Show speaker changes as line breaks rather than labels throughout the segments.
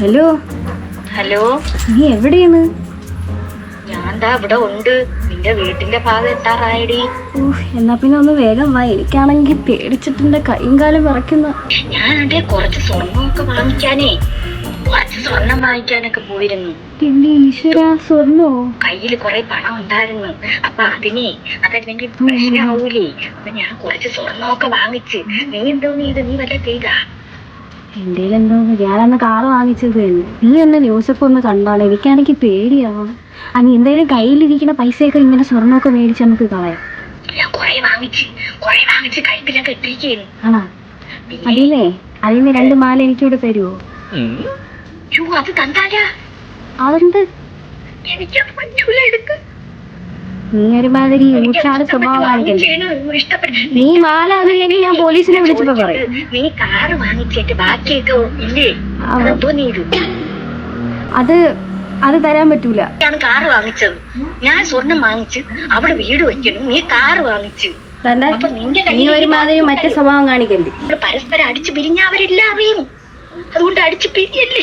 Hello?
Hello?
നീ എവിടെയാണ്?
ഞാൻ ദാ ഇവിടെ ഉണ്ട്. നിന്റെ വീട്ടിന്റെ ഭാഗം എത്താറായടി.
എന്നാ പിന്നെ ഒന്ന് വേഗം വാ. എനിക്കാണെങ്കിൽ പേടിച്ചിട്ടുണ്ട് കൈയും കാലം വിറയ്ക്കുന്ന
ഞാൻ അതെ കുറച്ച് സ്വർണമൊക്കെ വാങ്ങിക്കാനേ. കുറച്ച് സ്വർണം വാങ്ങിക്കാനൊക്കെ പോയിരുന്നു.
പിന്നെ ഈശ്വര സ്വർണോ?
കയ്യിൽ കുറെ പണം ഉണ്ടായിരുന്നു. അപ്പൊ അതിനെ അതല്ലെങ്കിൽ പ്രശ്നമാവൂലേ. അപ്പൊ ഞാൻ കുറച്ച് സ്വർണമൊക്കെ വാങ്ങിച്ച്. നീ എന്തോ നീ ഇത് നീ വല്ല ചെയ്താ?
എന്റെ എന്തോ ഞാനന്ന് കാറ് വാങ്ങിച്ചത് തന്നെ. നീ ഒന്ന് ന്യൂസൊക്കെ ഒന്ന് കണ്ടോളെ. എനിക്കാണെങ്കിൽ പേടിയാവും. നീ എന്തായാലും കയ്യിലിരിക്കുന്ന പൈസയൊക്കെ ഇങ്ങനെ സ്വർണമൊക്കെ മേടിച്ച് നമുക്ക് കളയാം.
ഞാൻ കുറെ വാങ്ങിച്ച് കുറെ വാങ്ങിച്ച് കഴുത്തിലൊക്കെ ഇട്ടിരിക്കുന്നു
ആണോ? അതില്ലേ? അതിന് രണ്ട് മാല എനിക്കിവിടെ തരുമോ
യോ അത് തന്നാലാ
അതെന്ത്?
എനിക്കത് പറ്റൂല എടുക്ക്
നീ ഒരുമാതിരി ഉഷാറ് സ്വഭാവം കാണിക്കല്ലേ നീ മാല അത് കഴിഞ്ഞ് ഞാൻ പോലീസിനെ വിളിച്ചപ്പോ പറയും.
നീ കാറ് വാങ്ങിച്ചിട്ട് ബാക്കിയൊക്കെ ഇല്ലേ?
അത് അത് തരാൻ പറ്റൂല.
കാറ് വാങ്ങിച്ചത്. ഞാൻ സ്വർണം വാങ്ങിച്ച് അവിടെ വീട് വെക്കണം നീ കാറ് വാങ്ങിച്ചു.
നീ ഒരുമാതിരി മറ്റേ സ്വഭാവം കാണിക്കല്ലേ
പരസ്പരം അടിച്ചു പിരിഞ്ഞ അവരെല്ലാം അറിയും അതുകൊണ്ട് അടിച്ച് പിരിയല്ലേ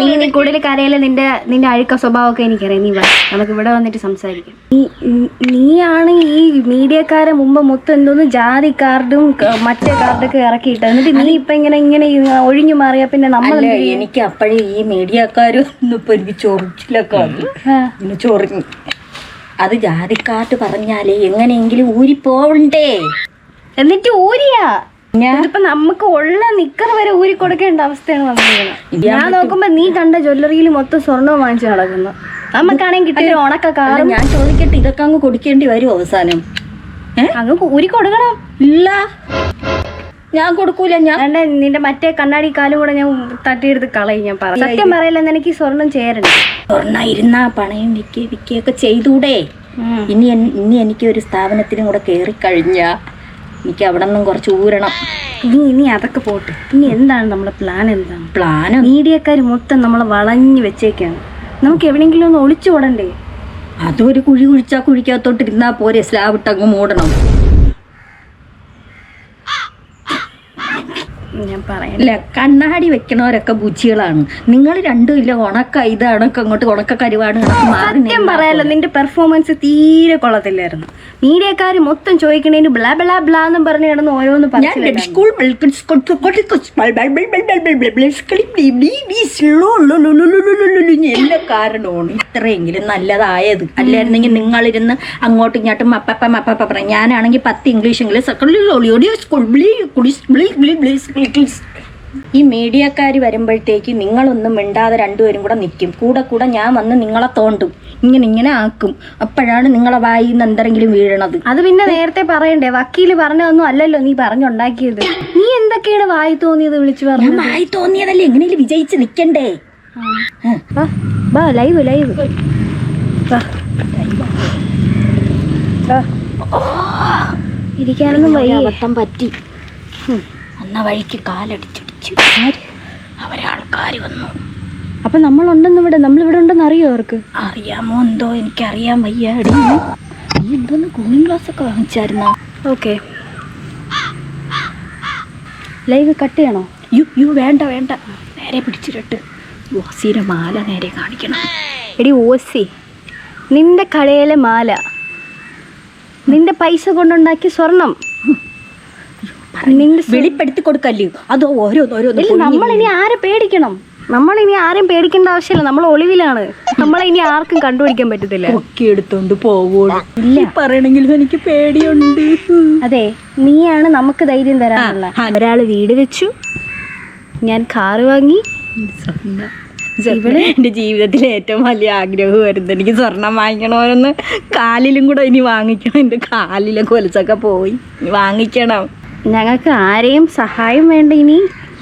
നീ നീ കൂടുതൽ കരയിൽ നിന്റെ നിന്റെ അഴുക്ക സ്വഭാവമൊക്കെ എനിക്കറിയാം. നീ വാ. നമുക്ക് ഇവിടെ വന്നിട്ട് സംസാരിക്കാം. നീ നീയാണ് ഈ മീഡിയക്കാരെ മുമ്പ് മൊത്തം എന്തോന്ന് ജാതി കാർഡും മറ്റേ കാർഡൊക്കെ ഇറക്കിയിട്ട് എന്നിട്ട് നീ ഇപ്പൊ ഇങ്ങനെ ഇങ്ങനെ ഒഴിഞ്ഞു മാറിയ പിന്നെ നമ്മൾ
അല്ല എനിക്ക് അപ്പോഴേ ഈ മീഡിയക്കാരും ഇപ്പൊ എനിക്ക് ചൊറിച്ചിലൊക്കെ ചൊറിഞ്ഞു. അത് ജാതിക്കാട്ട് പറഞ്ഞാലേ എങ്ങനെയെങ്കിലും ഊരി പോവണ്ടേ
എന്നിട്ട് ഊരിയാ? ഇതിപ്പോ നമുക്ക് ഉള്ള നിക്കർ വരെ ഊരി കൊടുക്കേണ്ട അവസ്ഥയാണ് വന്നിരിക്കുന്നത്. ഞാൻ നോക്കുമ്പോ നീ കണ്ട ജ്വല്ലറിയിൽ മൊത്തം സ്വർണവും വാങ്ങിച്ചു നടക്കുന്നു. നമുക്കാണെങ്കിൽ കിട്ടിയ ഒരു ഉണക്ക കാറും
ഞാൻ ചോദിക്കട്ടെ ഇതൊക്കെ അങ്ങ് കൊടുക്കേണ്ടി വരും അവസാനം.
അങ്ങ് ഊരി കൊടുക്കണം.
ഇല്ല. ഞാൻ കൊടുക്കൂല ഞാൻ
നിന്റെ മറ്റേ കണ്ണാടി കാലും കൂടെ ഞാൻ തട്ടിയെടുത്ത് കളയും ഞാൻ പറ സത്യം പറയില്ല എനിക്ക് സ്വർണം ചേരണ്ട.
സ്വർണ ഇരുന്നാ പണയം വിൽക്കുക വിൽക്കുകയൊക്കെ ചെയ്തൂടെ. ഇനി ഇനി എനിക്ക് ഒരു സ്ഥാപനത്തിനും കൂടെ കയറി കഴിഞ്ഞാ എനിക്ക് അവിടെ നിന്നും കുറച്ച് ഊരണം.
ഇനി ഇനി അതൊക്കെ പോട്ടെ. ഇനി എന്താണ് നമ്മുടെ പ്ലാൻ എന്താണ്?
പ്ലാൻ
മീഡിയക്കാർ മൊത്തം നമ്മളെ വളഞ്ഞു വെച്ചേക്കാണ്. നമുക്ക് എവിടെയെങ്കിലും ഒന്ന് ഒളിച്ചു ഓടണ്ടേ
അതൊരു കുഴി കുഴിച്ചാൽ കുഴിക്കകത്തോട്ട് ഇരുന്നാൽ പോരെ സ്ലാബ് ഇട്ടങ്ങ് മൂടണം.
ഞാൻ
കണ്ണാടി വെക്കണവരൊക്കെ ബുജികളാണ് നിങ്ങൾ രണ്ടും ഇല്ല ഉണക്ക ഇതാണൊക്കെ അങ്ങോട്ട് ഉണക്ക കരുവാണ്
സത്യം പറയാലോ നിന്റെ പെർഫോമൻസ് തീരെ കൊള്ളത്തില്ലായിരുന്നു മീഡിയക്കാർ മൊത്തം ചോദിക്കണേന് ബ്ലാ ബ്ലാ ബ്ലാ എന്നും പറഞ്ഞു കിടന്ന് ഓരോന്ന് പറഞ്ഞു
സ്കൂൾ എല്ലാ കാരണമാണ് ഇത്രയെങ്കിലും നല്ലതായത് അല്ലായിരുന്നെങ്കിൽ നിങ്ങളിരുന്ന് അങ്ങോട്ടും ഇങ്ങോട്ടും മപ്പപ്പ മപ്പപ്പ പറയും ഞാനാണെങ്കിൽ പത്ത് ഇംഗ്ലീഷെങ്കിലും ഈ മീഡിയക്കാർ വരുമ്പോഴത്തേക്ക് നിങ്ങളൊന്നും മിണ്ടാതെ രണ്ടുപേരും കൂടെ നിൽക്കും കൂടെ കൂടെ ഞാൻ വന്ന് നിങ്ങളെ തോണ്ടും. ഇങ്ങനെ ഇങ്ങനെ ആക്കും. അപ്പോഴാണ് നിങ്ങളെ വായിൽ നിന്ന് എന്തെങ്കിലും വീഴണത്.
അത് പിന്നെ നേരത്തെ പറയണ്ടേ? വക്കീൽ പറഞ്ഞതൊന്നും അല്ലല്ലോ നീ പറഞ്ഞുണ്ടാക്കിയത്. നീ എന്തൊക്കെയാണ് വായി തോന്നിയത് വിളിച്ചു പറഞ്ഞു
വായി തോന്നിയതല്ലേ? എങ്ങനെയും വിജയിച്ച് നിൽക്കണ്ടേ
ലൈവ് ലൈവ്. ഇരിക്കാനൊന്നും വയ്യ.
പറ്റി. അന്ന വഴിക്ക് കാലടിച്ചടിച്ചു. അവരാൾക്കാർ വന്നു.
അപ്പൊ നമ്മളുണ്ടെന്ന് ഇവിടെ നമ്മളിവിടെ ഉണ്ടെന്ന് അറിയോ അവർക്ക്?
അറിയാമോ എന്തോ? എനിക്കറിയാൻ വയ്യ. നീ എന്തോന്ന് കൂളിംഗ് ഗ്ലാസ് ഒക്കെ വാങ്ങിച്ചായിരുന്നോ?
ഓക്കെ. ലൈവ് കട്ട് ചെയ്യണോ?
യു യു വേണ്ട വേണ്ട. നേരെ പിടിച്ചിട്ട് ഓസിയുടെ മാല നേരെ കാണിക്കണം.
എടി ഓസി നിന്റെ കടയിലെ മാല. നിന്റെ പൈസ കൊണ്ടുണ്ടാക്കിയ സ്വർണം.
വെളിപ്പെടുത്തി കൊടുക്കല്ലേ? അതോ ഓരോന്നോരോന്ന്
നമ്മൾ നമ്മളിനി ആരെ പേടിക്കണം? നമ്മൾ ഇനി ആരെയും പേടിക്കേണ്ട ആവശ്യമില്ല. നമ്മൾ ഒളിവിലാണ്. നമ്മളെ ഇനി ആർക്കും കണ്ടുപിടിക്കാൻ പറ്റത്തില്ല.
ഒക്കെ എടുത്തോണ്ട് പോവുള്ളൂ പറയണെങ്കിലും എനിക്ക് പേടിയുണ്ട്.
അതെ നീയാണ് നമുക്ക് ധൈര്യം തരാനുള്ള. ഒരാൾ വീട് വെച്ചു. ഞാൻ കാറ് വാങ്ങി.
എന്റെ എന്റെ ജീവിതത്തിലെ ഏറ്റവും വലിയ ആഗ്രഹമായിരുന്നു എനിക്ക് സ്വർണം വാങ്ങിക്കണമെന്ന് കാലിലും കൂടെ ഇനി വാങ്ങിക്കണം. എന്റെ കാലിലെ കൊലച്ചൊക്കെ പോയി. വാങ്ങിക്കണം.
ഞങ്ങൾക്ക് ആരെയും സഹായം വേണ്ട ഇനി.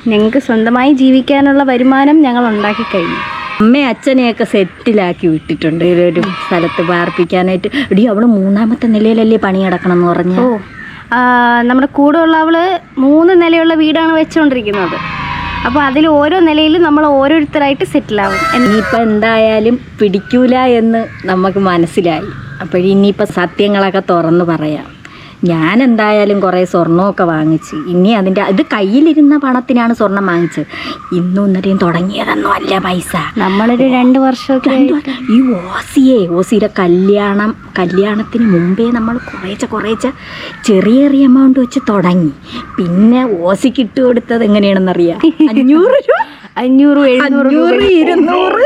ഞങ്ങൾക്ക് സ്വന്തമായി ജീവിക്കാനുള്ള വരുമാനം ഞങ്ങൾ ഉണ്ടാക്കി കഴിഞ്ഞു.
അമ്മ അച്ഛനെയൊക്കെ സെറ്റിലാക്കി വിട്ടിട്ടുണ്ട്. ഒരു സ്ഥലത്ത് പാർപ്പിക്കാനായിട്ട്. ഇടി അവൾ മൂന്നാമത്തെ നിലയിലല്ലേ പണി കിടക്കണം എന്ന് പറഞ്ഞു?
ഓ നമ്മുടെ കൂടെ ഉള്ള അവൾ മൂന്ന് നിലയുള്ള വീടാണ് വെച്ചുകൊണ്ടിരിക്കുന്നത് അപ്പോൾ അതിൽ ഓരോ നിലയിലും നമ്മൾ ഓരോരുത്തരായിട്ട് സെറ്റിലാവും.
ഇനിയിപ്പോൾ എന്തായാലും പിടിക്കൂല എന്ന് നമുക്ക് മനസ്സിലായി. അപ്പോൾ ഇനിയിപ്പോൾ സത്യങ്ങളൊക്കെ തുറന്ന് പറയാം. ഞാൻ എന്തായാലും കുറേ സ്വർണമൊക്കെ വാങ്ങിച്ച്. ഇനി അതിന്റെ ഇത് കയ്യിലിരുന്ന പണത്തിനാണ് സ്വർണം വാങ്ങിച്ചത്. ഇന്നും ഇന്നലെയും തുടങ്ങിയതൊന്നും അല്ല പൈസ.
നമ്മളൊരു രണ്ട് വർഷമൊക്കെ
ഈ ഓസിയെ ഓസിയുടെ കല്യാണം കല്യാണത്തിന് മുമ്പേ നമ്മൾ കുറേച്ച കുറേച്ച ചെറിയ ചെറിയ എമൗണ്ട് വെച്ച് തുടങ്ങി. പിന്നെ ഓസിക്ക് ഇട്ട് കൊടുത്തത് എങ്ങനെയാണെന്നറിയാം? അഞ്ഞൂറ് രൂപ.
അഞ്ഞൂറ് എഴുന്നൂറ്
ഇരുന്നൂറ്.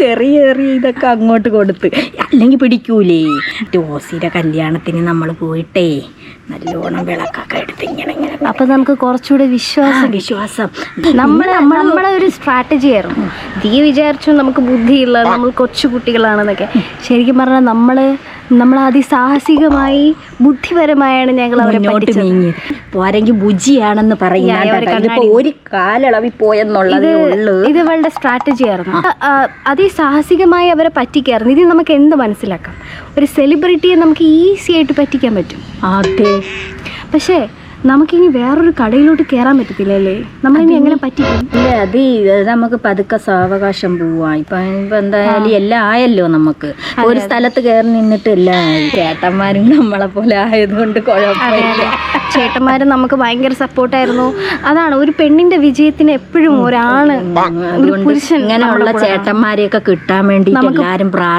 ചെറിയ ചെറിയ ഇതൊക്കെ അങ്ങോട്ട് കൊടുത്ത്. അല്ലെങ്കിൽ പിടിക്കൂലേ? ടോസിയുടെ കല്യാണത്തിന് നമ്മൾ പോയിട്ടേ നല്ലോണം വിളക്കൊക്കെ എടുത്ത് ഇങ്ങനെ ഇങ്ങനെ
അപ്പൊ നമുക്ക് കുറച്ചുകൂടെ വിശ്വാസം
വിശ്വാസം.
നമ്മളെ നമ്മളെ ഒരു സ്ട്രാറ്റജി ആയിരുന്നു. തീ വിചാരിച്ചു നമുക്ക് ബുദ്ധിയില്ല നമ്മൾ കൊച്ചു കുട്ടികളാണെന്നൊക്കെ. ശരിക്കും പറഞ്ഞാൽ നമ്മൾ നമ്മൾ അതിസാഹസികമായി ബുദ്ധിപരമായാണ് ഞങ്ങൾ അവരെ
നീങ്ങി. പോരെങ്കിൽ ബുജിയാണെന്ന്
പറയുന്നത് ഒരു
പറയുന്ന ഇതിപ്പോ ഒരു കാലളവി പോയെന്നുള്ളതേ ഉള്ളൂ.
ഇത് ഇവളുടെ സ്ട്രാറ്റജി ആയിരുന്നു. അതിസാഹസികമായി അവരെ പറ്റിക്കായിരുന്നു. ഇത് നമുക്ക് എന്ത് മനസ്സിലാക്കാം? ഒരു സെലിബ്രിറ്റിയെ നമുക്ക് ഈസി ആയിട്ട് പറ്റിക്കാൻ പറ്റും.
അതെ.
പക്ഷേ നമുക്കിനി വേറൊരു കടയിലോട്ട് കയറാൻ പറ്റത്തില്ലല്ലേ? നമ്മളിനി എങ്ങനെ പറ്റിക്കും?
ഇല്ല അത് നമുക്ക് പതുക്കെ സാവകാശം പോവാ. ഇപ്പൊ ഇപ്പൊ എന്തായാലും എല്ലാം ആയല്ലോ നമുക്ക്. ഒരു സ്ഥലത്ത് കയറി നിന്നിട്ട് എല്ലാം ആയി. ചേട്ടന്മാരും നമ്മളെ പോലെ ആയതുകൊണ്ട് കുഴപ്പമില്ല.
ചേട്ടന്മാര് നമുക്ക് ഭയങ്കര സപ്പോർട്ടായിരുന്നു. അതാണ് ഒരു പെണ്ണിന്റെ വിജയത്തിന് എപ്പോഴും ഒരാണ് ഒരു
അതുകൊണ്ട്
പുരുഷൻ
ഇങ്ങനെയുള്ള ചേട്ടന്മാരെയൊക്കെ കിട്ടാൻ വേണ്ടി നമുക്ക്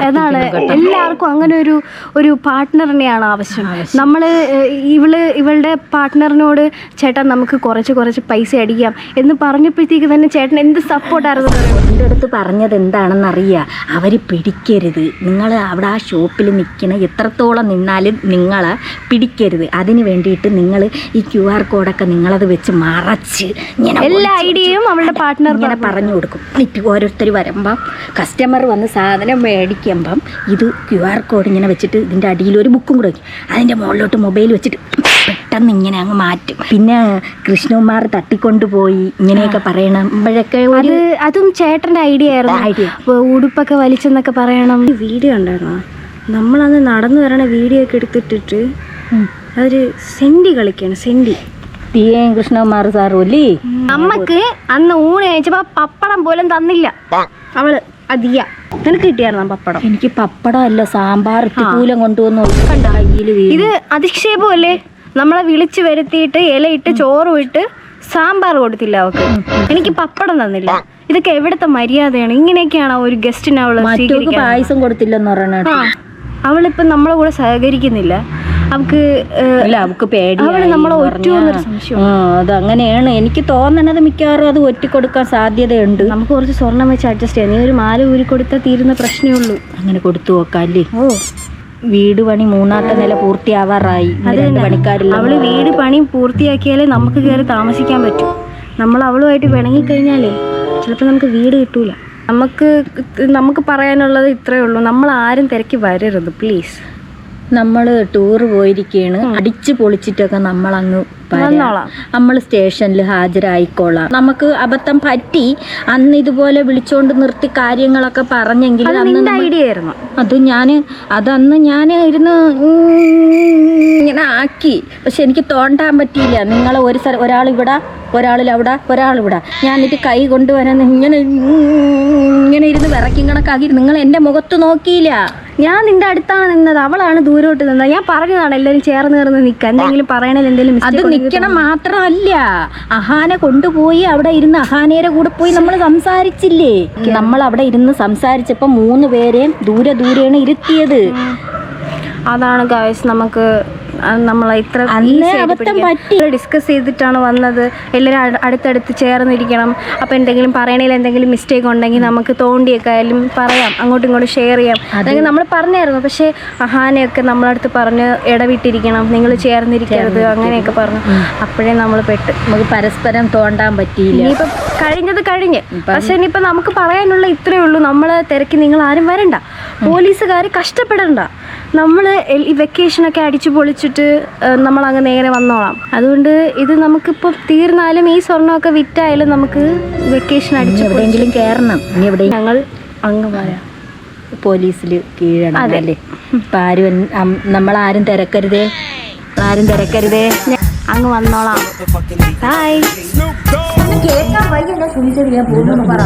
അതാണ് എല്ലാവർക്കും അങ്ങനെ ഒരു ഒരു പാർട്ട്ണറിനെയാണ് ആവശ്യം. നമ്മൾ ഏഹ്, ഇവൾ ഇവളുടെ പാർട്ട്ണറിനോട് ചേട്ടൻ നമുക്ക് കുറച്ച് കുറച്ച് പൈസ അടിക്കാം എന്ന് പറഞ്ഞപ്പോഴത്തേക്ക് തന്നെ ചേട്ടൻ എന്ത് സപ്പോർട്ടായിരുന്നു?
എന്റെ അടുത്ത് പറഞ്ഞത് എന്താണെന്ന് അറിയാം അവർ പിടിക്കരുത്. നിങ്ങൾ അവിടെ ആ ഷോപ്പിൽ നിൽക്കണ എത്രത്തോളം നിന്നാലും നിങ്ങളെ പിടിക്കരുത്. അതിന് വേണ്ടിയിട്ട് നിങ്ങൾ ഈ ക്യു ആർ കോഡൊക്കെ നിങ്ങളത് വെച്ച് മറച്ച് ഇങ്ങനെ
എല്ലാ ഐഡിയയും അവളുടെ പാർട്ട്ണർ
ഇങ്ങനെ പറഞ്ഞു കൊടുക്കും. ഇപ്പം ഓരോരുത്തർ വരുമ്പം കസ്റ്റമർ വന്ന് സാധനം മേടിക്കുമ്പം ഇത് ക്യു ആർ കോഡ് ഇങ്ങനെ വെച്ചിട്ട് ഇതിന്റെ അടിയിൽ ഒരു ബുക്കും കൂടെ വയ്ക്കും അതിന്റെ മുകളിലോട്ട് മൊബൈൽ വെച്ചിട്ട് പെട്ടെന്ന് ഇങ്ങനെ അങ്ങ് മാറ്റും. പിന്നെ കൃഷ്ണകുമാർ തട്ടിക്കൊണ്ടുപോയി ഇങ്ങനെയൊക്കെ പറയണമ്പോഴൊക്കെ
അത്
ഒരു
അതും ചേട്ടന്റെ ഐഡിയ ആയിരുന്നു. ഐഡിയ ഉടുപ്പൊക്കെ വലിച്ചെന്നൊക്കെ പറയണം. വീഡിയോ ഉണ്ടായിരുന്നോ നമ്മളന്ന് നടന്നു വരണ വീഡിയോ ഒക്കെ എടുത്തിട്ടിട്ട് അതൊരു സെന്റി കളിക്കാണ് സെന്റി
എൻ കൃഷ്ണകുമാർ സാറും അല്ലേ
അമ്മയ്ക്ക് അന്ന് ഊണ് കഴിച്ചപ്പോ പപ്പടം പോലും തന്നില്ല. അവൾ അതിയ നിനക്ക് കിട്ടിയായിരുന്നു പപ്പടം?
എനിക്ക് പപ്പടം അല്ല സാമ്പാർ പൂലം കൊണ്ടുവന്നു
ഇത് അധിക്ഷേപമല്ലേ? നമ്മളെ വിളിച്ചു വരുത്തിയിട്ട് ഇലയിട്ട് ചോറും ഇട്ട് സാമ്പാർ കൊടുത്തില്ല അവക്ക്. എനിക്ക് പപ്പടം തന്നില്ല. ഇതൊക്കെ എവിടത്തെ മര്യാദയാണ്? ഇങ്ങനെയൊക്കെയാണ് ഒരു ഗസ്റ്റിനെ അവൾ
പായസം കൊടുത്തില്ലെന്ന് പറയണ
അവളിപ്പം നമ്മളെ കൂടെ സഹകരിക്കുന്നില്ല. അവക്ക്
ഇല്ല അവക്ക് പേടി
നമ്മളെ ഒറ്റുമെന്നൊരു സംശയം
അത് അങ്ങനെയാണ് എനിക്ക് തോന്നണത് മിക്കവാറും അത് ഒറ്റിക്കൊടുക്കാൻ സാധ്യതയുണ്ട്.
നമുക്ക് കുറച്ച് സ്വർണം വെച്ച് അഡ്ജസ്റ്റ് ചെയ്യാം. നീ ഒരു മാല ഊരി കൊടുത്താൽ തീരുന്ന പ്രശ്നമേ ഉള്ളൂ.
അങ്ങനെ കൊടുത്തു നോക്കാം അല്ലേ?
ഓ.
വീട് പണി മൂന്നാമത്തെ നില പൂർത്തിയാവാറായി. പണിക്കാരില്ല?
അവൾ വീട് പണി പൂർത്തിയാക്കിയാലേ നമുക്ക് കയറി താമസിക്കാൻ പറ്റും. നമ്മൾ അവളുമായിട്ട് പിണങ്ങിക്കഴിഞ്ഞാലേ ചിലപ്പോൾ നമുക്ക് വീട് കിട്ടൂല. നമുക്ക് നമുക്ക് പറയാനുള്ളത് ഇത്രയേ ഉള്ളൂ. നമ്മൾ ആരും തിരക്കി വരരുത് പ്ലീസ്
നമ്മൾ ടൂർ പോയിരിക്കുകയാണ് അടിച്ചു പൊളിച്ചിട്ടൊക്കെ നമ്മൾ അങ്ങ്. നമ്മൾ സ്റ്റേഷനിൽ ഹാജരായിക്കോളാം. നമുക്ക് അബദ്ധം പറ്റി അന്ന് ഇതുപോലെ വിളിച്ചോണ്ട് നിർത്തി കാര്യങ്ങളൊക്കെ പറഞ്ഞെങ്കിൽ
അത്
അന്ന്
ഐഡിയ ആയിരുന്നു.
അത് ഞാൻ അതന്ന് ഞാൻ ഇരുന്ന് ഇങ്ങനെ ആക്കി. പക്ഷെ എനിക്ക് തോണ്ടാൻ പറ്റിയില്ല. നിങ്ങൾ ഒരു സ്ഥലം ഒരാൾ ഇവിടെ ഒരാളിൽ അവിടെ ഒരാൾ ഇവിടെ ഞാൻ എന്നിട്ട് കൈ കൊണ്ടുവരാൻ ഇങ്ങനെ ഇങ്ങനെ ഇരുന്ന് വിറയ്ക്കും കണക്കാക്കി. നിങ്ങൾ എന്റെ മുഖത്ത് നോക്കിയില്ല.
ഞാൻ നിന്റെ അടുത്താണ് നിന്നത് അവളാണ് ദൂരോട്ട് നിന്നത്. ഞാൻ പറഞ്ഞതാണ് എല്ലാവരും ചേർന്ന് ചേർന്ന് നിൽക്കുക എന്തെങ്കിലും പറയണേൽ എന്തെങ്കിലും
അത് നിൽക്കണം മാത്രമല്ല അഹാനെ കൊണ്ടുപോയി അവിടെ ഇരുന്ന് അഹാനേരെ കൂടെ പോയി നമ്മൾ സംസാരിച്ചില്ലേ? നമ്മൾ അവിടെ ഇരുന്ന് സംസാരിച്ചപ്പോ മൂന്ന് പേരെയും ദൂരെ ദൂരെയാണ് ഇരുത്തിയത്.
അതാണ് ഗായ്സ് നമുക്ക് അത് നമ്മളെ ഇത്ര. ഡിസ്കസ് ചെയ്തിട്ടാണ് വന്നത്. എല്ലാവരും അടുത്തടുത്ത് ചേർന്നിരിക്കണം. അപ്പോൾ എന്തെങ്കിലും പറയണേൽ എന്തെങ്കിലും മിസ്റ്റേക്ക് ഉണ്ടെങ്കിൽ നമുക്ക് തോണ്ടിയൊക്കെ ആയാലും പറയാം. അങ്ങോട്ടും ഇങ്ങോട്ടും ഷെയർ ചെയ്യാം. അതൊക്കെ നമ്മൾ പറഞ്ഞായിരുന്നു. പക്ഷേ അഹാനയൊക്കെ നമ്മളടുത്ത് പറഞ്ഞ് ഇടവിട്ടിരിക്കണം. നിങ്ങൾ ചേർന്നിരിക്കരുത് അങ്ങനെയൊക്കെ പറഞ്ഞു. അപ്പോഴേ നമ്മൾ പെട്ട്.
നമുക്ക് പരസ്പരം തോണ്ടാൻ പറ്റിയില്ല.
ഇനിയിപ്പം കഴിഞ്ഞത് കഴിഞ്ഞ്. പക്ഷെ ഇനിയിപ്പോ നമുക്ക് പറയാനുള്ള ഇത്രയേ ഉള്ളൂ. നമ്മൾ തിരക്കി നിങ്ങൾ ആരും വരണ്ട പോലീസുകാർ കഷ്ടപ്പെടണ്ട. നമ്മൾ ഈ വെക്കേഷനൊക്കെ അടിച്ചു പൊളിച്ചിട്ട് നമ്മൾ അങ്ങ് നേരെ വന്നോളാം. അതുകൊണ്ട് ഇത് നമുക്കിപ്പോൾ തീർന്നാലും ഈ സ്വർണമൊക്കെ വിറ്റായാലും നമുക്ക് വെക്കേഷൻ അടിച്ചു
എവിടെയെങ്കിലും കയറണം ഇനി എവിടെ
ഞങ്ങൾ അങ്ങ് വരാം
പോലീസിൽ കീഴടങ്ങാം അല്ലേ? ഇപ്പം ആരും നമ്മളാരും തിരക്കരുതേ. ആരും തിരക്കരുതേ.
അങ്ങ് വന്നോളാം. ബൈ
കേൾക്കാൻ വയ്യ സുനിച്ചത് ഞാൻ പോകുന്നു പറ.